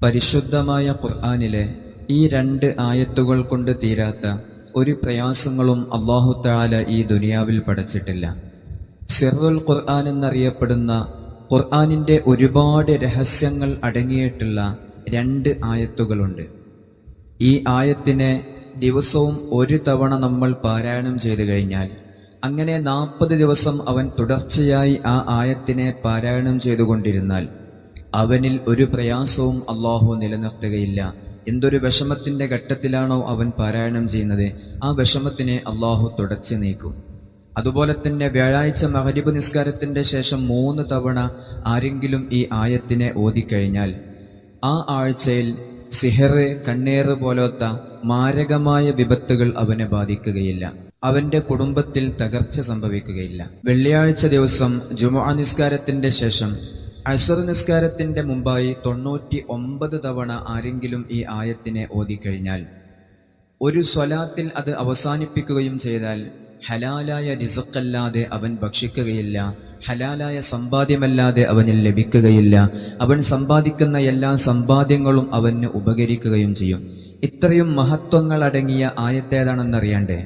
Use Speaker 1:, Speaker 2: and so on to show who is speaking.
Speaker 1: പരിശുദ്ധമായ ഖുർആാനിലെ ഈ രണ്ട് ആയത്തുകൾ കൊണ്ട് തീരാത്ത ഒരു പ്രയാസങ്ങളും അള്ളാഹു താല ഈ ദുനിയാവിൽ പഠിച്ചിട്ടില്ല സിറുൽ ഖുർആൻ എന്നറിയപ്പെടുന്ന ഖുർആനിന്റെ ഒരുപാട് രഹസ്യങ്ങൾ അടങ്ങിയിട്ടുള്ള രണ്ട് ആയത്തുകളുണ്ട്. ഈ ആയത്തിനെ ദിവസവും ഒരു തവണ നമ്മൾ പാരായണം ചെയ്തു കഴിഞ്ഞാൽ അങ്ങനെ നാൽപ്പത് ദിവസം അവൻ തുടർച്ചയായി ആ ആയത്തിനെ പാരായണം ചെയ്തുകൊണ്ടിരുന്നാൽ അവനിൽ ഒരു പ്രയാസവും അള്ളാഹു നിലനിർത്തുകയില്ല. എന്തൊരു വിഷമത്തിന്റെ ഘട്ടത്തിലാണോ അവൻ പാരായണം ചെയ്യുന്നത് ആ വിഷമത്തിനെ അള്ളാഹു തുടച്ചു നീക്കും. അതുപോലെ തന്നെ വ്യാഴാഴ്ച മഹരിബ് നിസ്കാരത്തിന്റെ ശേഷം മൂന്ന് തവണ ആരെങ്കിലും ഈ ആയത്തിനെ ഓതിക്കഴിഞ്ഞാൽ ആ ആഴ്ചയിൽ സിഹറ് കണ്ണേറ് പോലത്തെ മാരകമായ വിപത്തുകൾ അവനെ ബാധിക്കുകയില്ല. അവന്റെ കുടുംബത്തിൽ തകർച്ച സംഭവിക്കുകയില്ല. വെള്ളിയാഴ്ച ദിവസം ജുമാ നിസ്കാരത്തിന്റെ ശേഷം അസർ നിസ്കാരത്തിന്റെ മുമ്പായി തൊണ്ണൂറ്റി ഒമ്പത് തവണ ആരെങ്കിലും ഈ ആയത്തിനെ ഓതിക്കഴിഞ്ഞാൽ ഒരു സ്വലാത്തിൽ അത് അവസാനിപ്പിക്കുകയും ചെയ്താൽ ഹലാലായ റിസക്കല്ലാതെ അവൻ ഭക്ഷിക്കുകയില്ല ഹലാലായ സമ്പാദ്യമല്ലാതെ അവന് ലഭിക്കുകയില്ല അവൻ സമ്പാദിക്കുന്ന എല്ലാ സമ്പാദ്യങ്ങളും അവന് ഉപകരിക്കുകയും ചെയ്യും. ഇത്രയും മഹത്വങ്ങൾ അടങ്ങിയ ആയത്തേതാണെന്നറിയണ്ടേ